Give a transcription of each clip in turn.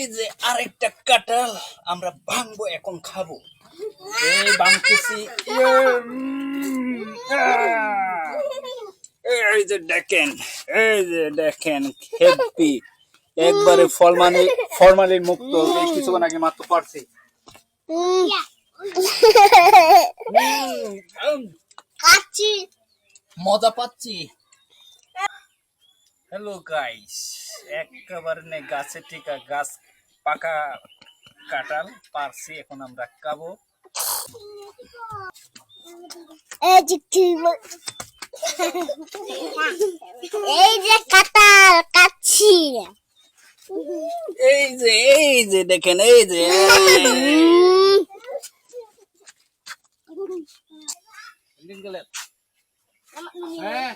এই যে আরেকটা কাঁঠাল আমরা ভাঙবো এখন খাব। এই ভাঙতেছি। এই যে দেখেন এই যে দেখেন হেপি একবারে মুক্ত কিছুক্ষণ আগে মাত্র পারছি। মজা পাচ্ছি। হ্যালো গাইস একেবারে নে গাছে টিকা গাছ পাকা কাঁঠাল পারছি এখন আমরা খাব। এই যে কি- এই যে কাটাল কাচ্ছি। এই যে এই যে দেখেন এই যে হ্যাঁ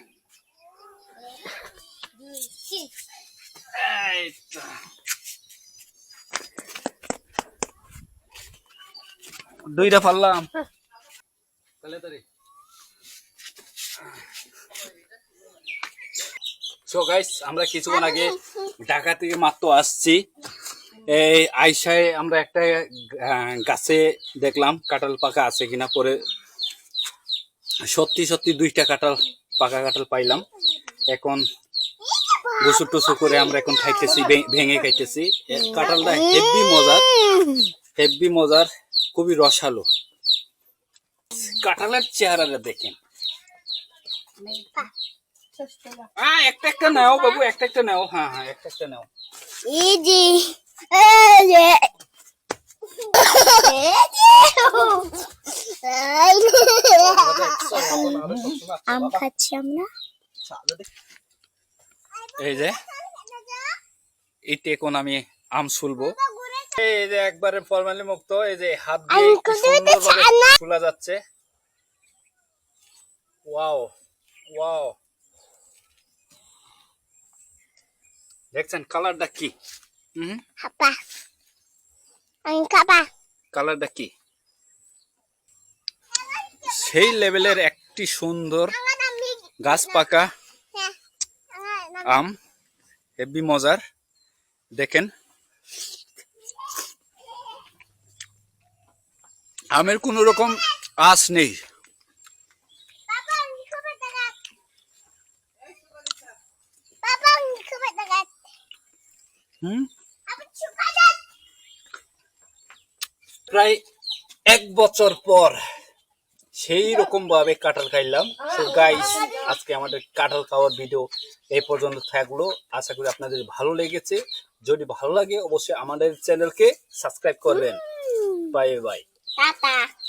এই তো। দুইটা পারলাম। গাইস আমরা কিছুক্ষণ আগে ঢাকা থেকে মাত্র আসছি। এই আইসায় আমরা একটা গাছে দেখলাম কাঁঠাল পাকা আছে কিনা। পরে সত্যি সত্যি দুইটা কাঁঠাল পাকা কাঁঠাল পাইলাম। এখন গুসু টুসু করে আমরা এখন খাইতেছি ভেঙে খাইতেছি। এ, কাঁঠালটা হেভি মজার। হেভি মজার। খুবই রসালো। কাঁঠালের চেহারাটা দেখেন। হ্যাঁ একটা একটা নাও বাবু একটা একটা নাও। হ্যাঁ হ্যাঁ একটা একটা নাও। এই এই এই এই। আম খাচ্ছি আমরা? এই যে এতে এখন আমি আম শুলবো এই যে একবারে ফরমালি মুক্ত এই যে হাত দিয়ে সুন্দরভাবে খোলা যাচ্ছে। Wow wow. দেখছেন কালারটা কি? হুম হাপা। আমি খাবা। কালারটা কি? সেই লেভেলের একটি সুন্দর গাছ পাকা আম। হেভি মজার। দেখেন আমের কোন রকম আঁশ নেই। হুম? প্রায় এক বছর পর সেই রকম ভাবে কাঁঠাল খাইলাম। তো গাইস আজকে আমাদের কাঁঠাল খাওয়ার ভিডিও এই পর্যন্ত থাকল। আশা করি আপনাদের ভালো লেগেছে। যদি ভালো লাগে অবশ্যই আমাদের চ্যানেলকে সাবস্ক্রাইব করবেন। Bye bye 爸爸